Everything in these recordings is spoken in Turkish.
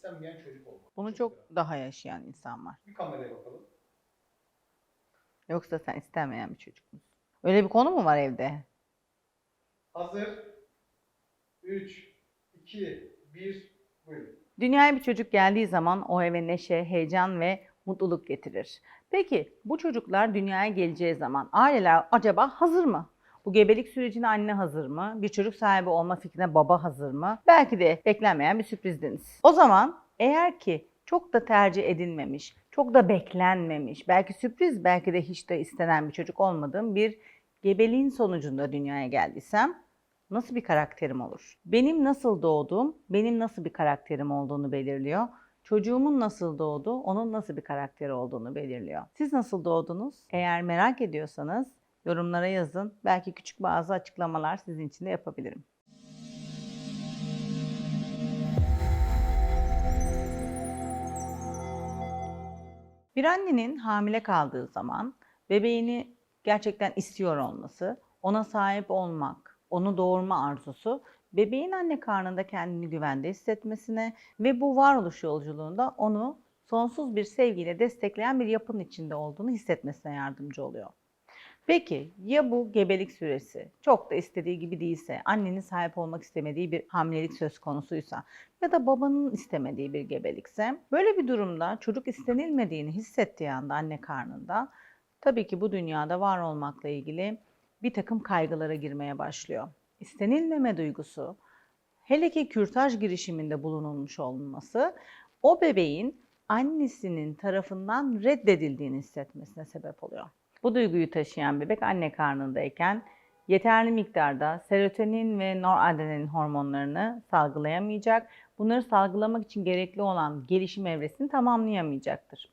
istenmeyen çocuk olmak. Bunu çok daha yaşayan insan var. Bir kameraya bakalım. Yoksa sen istenmeyen bir çocuk musun? Öyle bir konu mu var evde? Hazır. 3, 2, 1, buyurun. Dünyaya bir çocuk geldiği zaman o eve neşe, heyecan ve mutluluk getirir. Peki bu çocuklar dünyaya geleceği zaman aileler acaba hazır mı? Bu gebelik sürecine anne hazır mı? Bir çocuk sahibi olma fikrine baba hazır mı? Belki de beklenmeyen bir sürprizdiniz. O zaman eğer ki çok da tercih edilmemiş, çok da beklenmemiş, belki sürpriz, belki de hiç de istenen bir çocuk olmadığım bir gebeliğin sonucunda dünyaya geldiysem nasıl bir karakterim olur? Benim nasıl doğduğum, benim nasıl bir karakterim olduğunu belirliyor. Çocuğumun nasıl doğduğu, onun nasıl bir karakteri olduğunu belirliyor. Siz nasıl doğdunuz? Eğer merak ediyorsanız yorumlara yazın. Belki küçük bazı açıklamalar sizin için de yapabilirim. Bir annenin hamile kaldığı zaman bebeğini gerçekten istiyor olması, ona sahip olmak, onu doğurma arzusu bebeğin anne karnında kendini güvende hissetmesine ve bu varoluş yolculuğunda onu sonsuz bir sevgiyle destekleyen bir yapının içinde olduğunu hissetmesine yardımcı oluyor. Peki ya bu gebelik süresi çok da istediği gibi değilse, annenin sahip olmak istemediği bir hamilelik söz konusuysa ya da babanın istemediği bir gebelikse böyle bir durumda çocuk istenilmediğini hissettiği anda anne karnında tabii ki bu dünyada var olmakla ilgili bir takım kaygılara girmeye başlıyor. İstenilmeme duygusu, hele ki kürtaj girişiminde bulunulmuş olması o bebeğin annesinin tarafından reddedildiğini hissetmesine sebep oluyor. Bu duyguyu taşıyan bebek anne karnındayken yeterli miktarda serotonin ve noradrenalin hormonlarını salgılayamayacak. Bunları salgılamak için gerekli olan gelişim evresini tamamlayamayacaktır.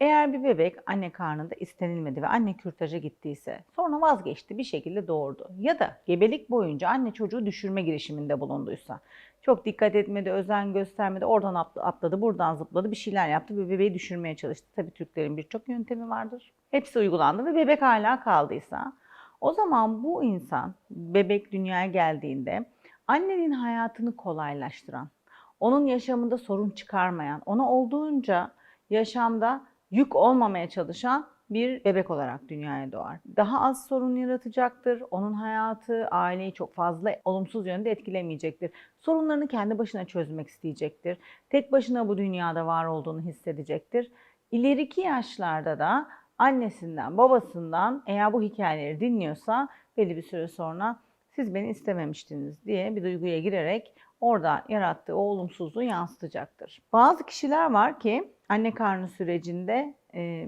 Eğer bir bebek anne karnında istenilmedi ve anne kürtaja gittiyse sonra vazgeçti bir şekilde doğurdu ya da gebelik boyunca anne çocuğu düşürme girişiminde bulunduysa çok dikkat etmedi, özen göstermedi, oradan atl- atladı, buradan zıpladı, bir şeyler yaptı ve bebeği düşürmeye çalıştı. Tabii Türklerin birçok yöntemi vardır. Hepsi uygulandı ve bebek hala kaldıysa o zaman bu insan bebek dünyaya geldiğinde annenin hayatını kolaylaştıran, onun yaşamında sorun çıkarmayan, ona olduğunca yaşamda yük olmamaya çalışan bir bebek olarak dünyaya doğar. Daha az sorun yaratacaktır. Onun hayatı, aileyi çok fazla olumsuz yönde etkilemeyecektir. Sorunlarını kendi başına çözmek isteyecektir. Tek başına bu dünyada var olduğunu hissedecektir. İleriki yaşlarda da annesinden, babasından eğer bu hikayeleri dinliyorsa belli bir süre sonra siz beni istememiştiniz diye bir duyguya girerek orada yarattığı o olumsuzluğu yansıtacaktır. Bazı kişiler var ki anne karnı sürecinde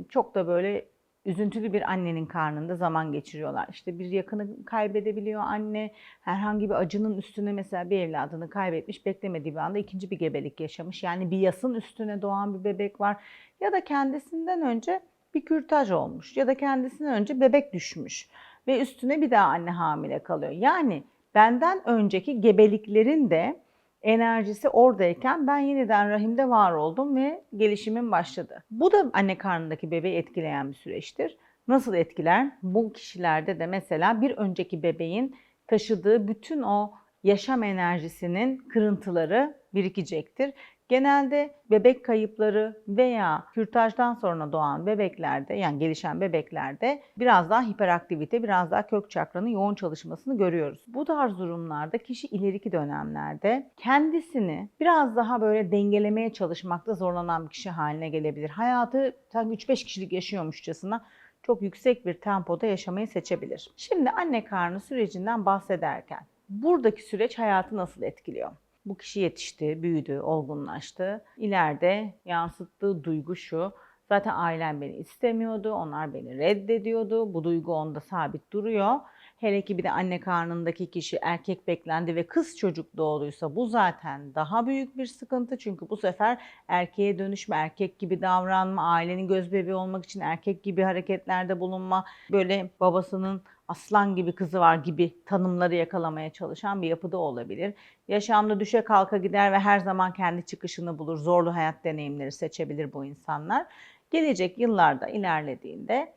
çok da böyle üzüntülü bir annenin karnında zaman geçiriyorlar. İşte bir yakını kaybedebiliyor anne. Herhangi bir acının üstüne mesela bir evladını kaybetmiş, beklemediği bir anda ikinci bir gebelik yaşamış. Yani bir yasın üstüne doğan bir bebek var. Ya da kendisinden önce bir kürtaj olmuş ya da kendisinden önce bebek düşmüş ve üstüne bir daha anne hamile kalıyor. Yani benden önceki gebeliklerin de enerjisi oradayken ben yeniden rahimde var oldum ve gelişimim başladı. Bu da anne karnındaki bebeği etkileyen bir süreçtir. Nasıl etkiler? Bu kişilerde de mesela bir önceki bebeğin taşıdığı bütün o yaşam enerjisinin kırıntıları birikecektir. Genelde bebek kayıpları veya kürtajdan sonra doğan bebeklerde yani gelişen bebeklerde biraz daha hiperaktivite, biraz daha kök çakranın yoğun çalışmasını görüyoruz. Bu tarz durumlarda kişi ileriki dönemlerde kendisini biraz daha böyle dengelemeye çalışmakta zorlanan bir kişi haline gelebilir. Hayatı sanki 3-5 kişilik yaşıyormuşçasına çok yüksek bir tempoda yaşamayı seçebilir. Şimdi anne karnı sürecinden bahsederken buradaki süreç hayatı nasıl etkiliyor? Bu kişi yetişti, büyüdü, olgunlaştı. İleride yansıttığı duygu şu. Zaten ailem beni istemiyordu, onlar beni reddediyordu. Bu duygu onda sabit duruyor. Hele ki bir de anne karnındaki kişi erkek beklendi ve kız çocuk doğduysa bu zaten daha büyük bir sıkıntı. Çünkü bu sefer erkeğe dönüşme, erkek gibi davranma, ailenin göz bebeği olmak için erkek gibi hareketlerde bulunma, böyle babasının aslan gibi kızı var gibi tanımları yakalamaya çalışan bir yapıda olabilir. Yaşamda düşe kalka gider ve her zaman kendi çıkışını bulur. Zorlu hayat deneyimleri seçebilir bu insanlar. Gelecek yıllarda ilerlediğinde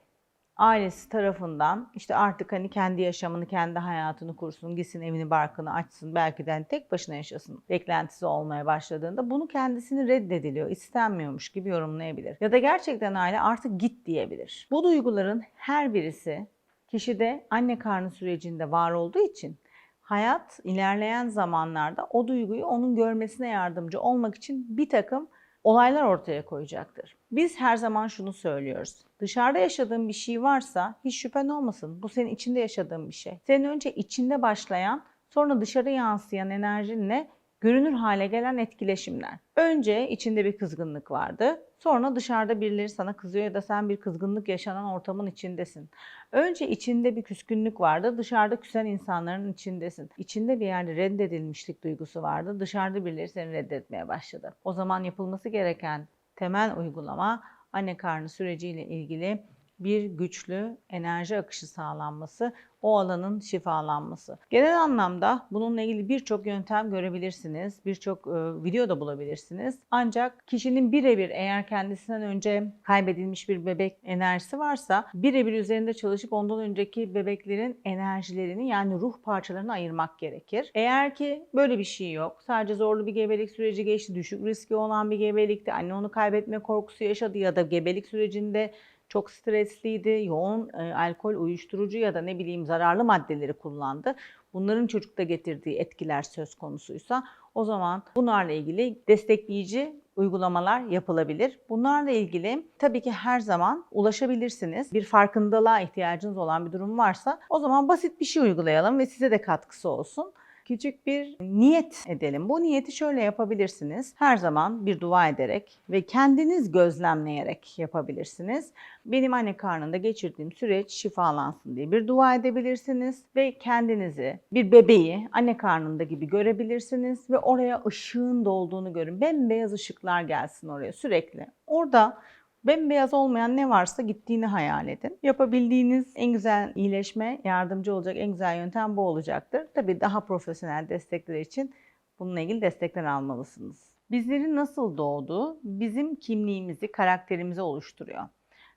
ailesi tarafından işte artık hani kendi yaşamını, kendi hayatını kursun, gitsin evini barkını açsın, belki de hani tek başına yaşasın beklentisi olmaya başladığında bunu kendisini reddediliyor, istenmiyormuş gibi yorumlayabilir. Ya da gerçekten aile artık git diyebilir. Bu duyguların her birisi kişide anne karnı sürecinde var olduğu için hayat ilerleyen zamanlarda o duyguyu onun görmesine yardımcı olmak için bir takım olaylar ortaya koyacaktır. Biz her zaman şunu söylüyoruz. Dışarıda yaşadığın bir şey varsa hiç şüphen olmasın. Bu senin içinde yaşadığın bir şey. Senin önce içinde başlayan sonra dışarı yansıyan enerjinle görünür hale gelen etkileşimler. Önce içinde bir kızgınlık vardı. Sonra dışarıda birileri sana kızıyor ya da sen bir kızgınlık yaşanan ortamın içindesin. Önce içinde bir küskünlük vardı. Dışarıda küsen insanların içindesin. İçinde bir yerde reddedilmişlik duygusu vardı. Dışarıda birileri seni reddetmeye başladı. O zaman yapılması gereken temel uygulama anne karnı süreciyle ilgili bir güçlü enerji akışı sağlanması, o alanın şifalanması. Genel anlamda bununla ilgili birçok yöntem görebilirsiniz, birçok e, video da bulabilirsiniz. Ancak kişinin birebir eğer kendisinden önce kaybedilmiş bir bebek enerjisi varsa birebir üzerinde çalışıp ondan önceki bebeklerin enerjilerini yani ruh parçalarını ayırmak gerekir. Eğer ki böyle bir şey yok, sadece zorlu bir gebelik süreci geçti, düşük riski olan bir gebelikti, anne onu kaybetme korkusu yaşadı ya da gebelik sürecinde çok stresliydi, yoğun e, alkol, uyuşturucu ya da ne bileyim zararlı maddeleri kullandı. Bunların çocukta getirdiği etkiler söz konusuysa o zaman bunlarla ilgili destekleyici uygulamalar yapılabilir. Bunlarla ilgili tabii ki her zaman ulaşabilirsiniz. Bir farkındalığa ihtiyacınız olan bir durum varsa o zaman basit bir şey uygulayalım ve size de katkısı olsun küçük bir niyet edelim. Bu niyeti şöyle yapabilirsiniz. Her zaman bir dua ederek ve kendiniz gözlemleyerek yapabilirsiniz. Benim anne karnında geçirdiğim süreç şifalansın diye bir dua edebilirsiniz ve kendinizi bir bebeği anne karnında gibi görebilirsiniz ve oraya ışığın dolduğunu görün. Bembeyaz ışıklar gelsin oraya sürekli. Orada Bembeyaz olmayan ne varsa gittiğini hayal edin. Yapabildiğiniz en güzel iyileşme, yardımcı olacak en güzel yöntem bu olacaktır. Tabii daha profesyonel destekler için bununla ilgili destekler almalısınız. Bizlerin nasıl doğduğu bizim kimliğimizi, karakterimizi oluşturuyor.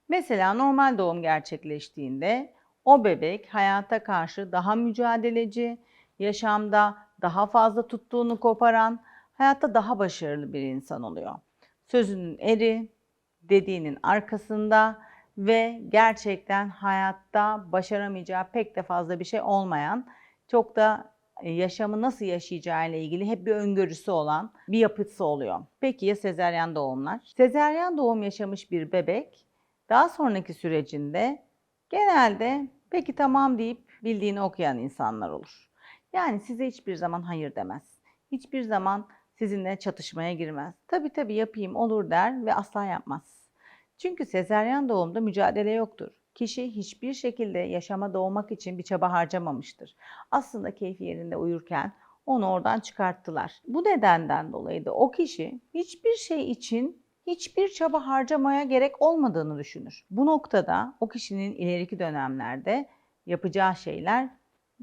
Mesela normal doğum gerçekleştiğinde o bebek hayata karşı daha mücadeleci, yaşamda daha fazla tuttuğunu koparan, hayatta daha başarılı bir insan oluyor. Sözünün eri, dediğinin arkasında ve gerçekten hayatta başaramayacağı pek de fazla bir şey olmayan, çok da e, yaşamı nasıl yaşayacağı ile ilgili hep bir öngörüsü olan bir yapısı oluyor. Peki ya sezeryan doğumlar? Sezeryan doğum yaşamış bir bebek daha sonraki sürecinde genelde peki tamam deyip bildiğini okuyan insanlar olur. Yani size hiçbir zaman hayır demez. Hiçbir zaman sizinle çatışmaya girmez. Tabii tabii yapayım olur der ve asla yapmaz. Çünkü sezeryan doğumda mücadele yoktur. Kişi hiçbir şekilde yaşama doğmak için bir çaba harcamamıştır. Aslında keyfi yerinde uyurken onu oradan çıkarttılar. Bu nedenden dolayı da o kişi hiçbir şey için hiçbir çaba harcamaya gerek olmadığını düşünür. Bu noktada o kişinin ileriki dönemlerde yapacağı şeyler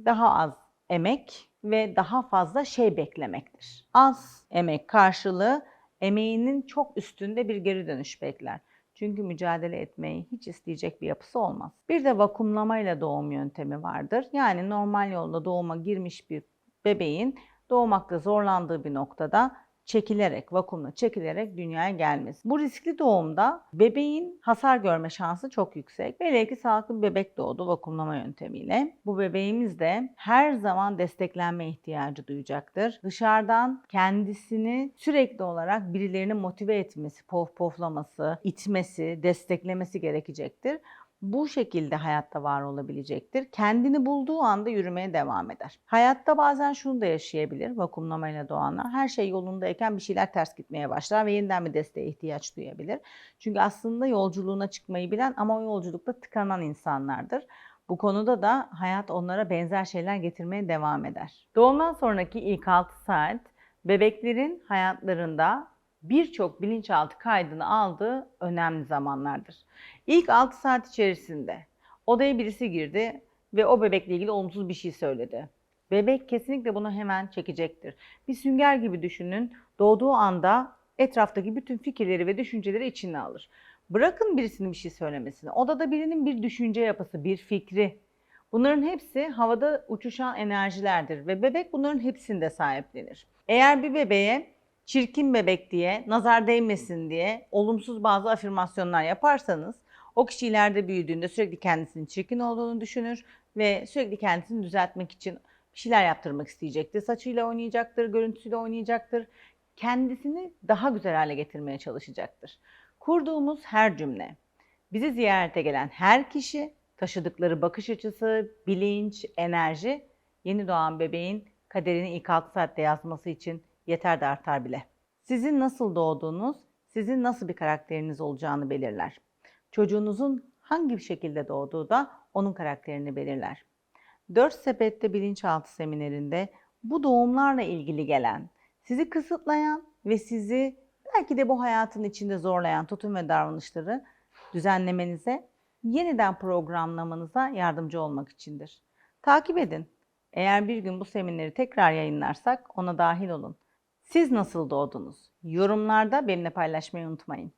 daha az emek ve daha fazla şey beklemektir. Az emek karşılığı emeğinin çok üstünde bir geri dönüş bekler. Çünkü mücadele etmeyi hiç isteyecek bir yapısı olmaz. Bir de vakumlamayla doğum yöntemi vardır. Yani normal yolda doğuma girmiş bir bebeğin doğmakta zorlandığı bir noktada çekilerek, vakumla çekilerek dünyaya gelmesi. Bu riskli doğumda bebeğin hasar görme şansı çok yüksek. Velev ki sağlıklı bir bebek doğdu vakumlama yöntemiyle. Bu bebeğimiz de her zaman desteklenme ihtiyacı duyacaktır. Dışarıdan kendisini sürekli olarak birilerini motive etmesi, pof poflaması, itmesi, desteklemesi gerekecektir bu şekilde hayatta var olabilecektir. Kendini bulduğu anda yürümeye devam eder. Hayatta bazen şunu da yaşayabilir vakumlamayla doğanlar. Her şey yolundayken bir şeyler ters gitmeye başlar ve yeniden bir desteğe ihtiyaç duyabilir. Çünkü aslında yolculuğuna çıkmayı bilen ama o yolculukta tıkanan insanlardır. Bu konuda da hayat onlara benzer şeyler getirmeye devam eder. Doğumdan sonraki ilk 6 saat bebeklerin hayatlarında birçok bilinçaltı kaydını aldığı önemli zamanlardır. İlk 6 saat içerisinde odaya birisi girdi ve o bebekle ilgili olumsuz bir şey söyledi. Bebek kesinlikle bunu hemen çekecektir. Bir sünger gibi düşünün. Doğduğu anda etraftaki bütün fikirleri ve düşünceleri içine alır. Bırakın birisinin bir şey söylemesini. Odada birinin bir düşünce yapısı, bir fikri. Bunların hepsi havada uçuşan enerjilerdir ve bebek bunların hepsinde sahiplenir. Eğer bir bebeğe çirkin bebek diye, nazar değmesin diye olumsuz bazı afirmasyonlar yaparsanız o kişi ileride büyüdüğünde sürekli kendisinin çirkin olduğunu düşünür ve sürekli kendisini düzeltmek için bir şeyler yaptırmak isteyecektir. Saçıyla oynayacaktır, görüntüsüyle oynayacaktır. Kendisini daha güzel hale getirmeye çalışacaktır. Kurduğumuz her cümle, bizi ziyarete gelen her kişi, taşıdıkları bakış açısı, bilinç, enerji yeni doğan bebeğin kaderini ilk 6 saatte yazması için yeter de artar bile. Sizin nasıl doğduğunuz, sizin nasıl bir karakteriniz olacağını belirler. Çocuğunuzun hangi şekilde doğduğu da onun karakterini belirler. 4 Sepet'te Bilinçaltı seminerinde bu doğumlarla ilgili gelen, sizi kısıtlayan ve sizi belki de bu hayatın içinde zorlayan tutum ve davranışları düzenlemenize, yeniden programlamanıza yardımcı olmak içindir. Takip edin. Eğer bir gün bu semineri tekrar yayınlarsak ona dahil olun. Siz nasıl doğdunuz? Yorumlarda benimle paylaşmayı unutmayın.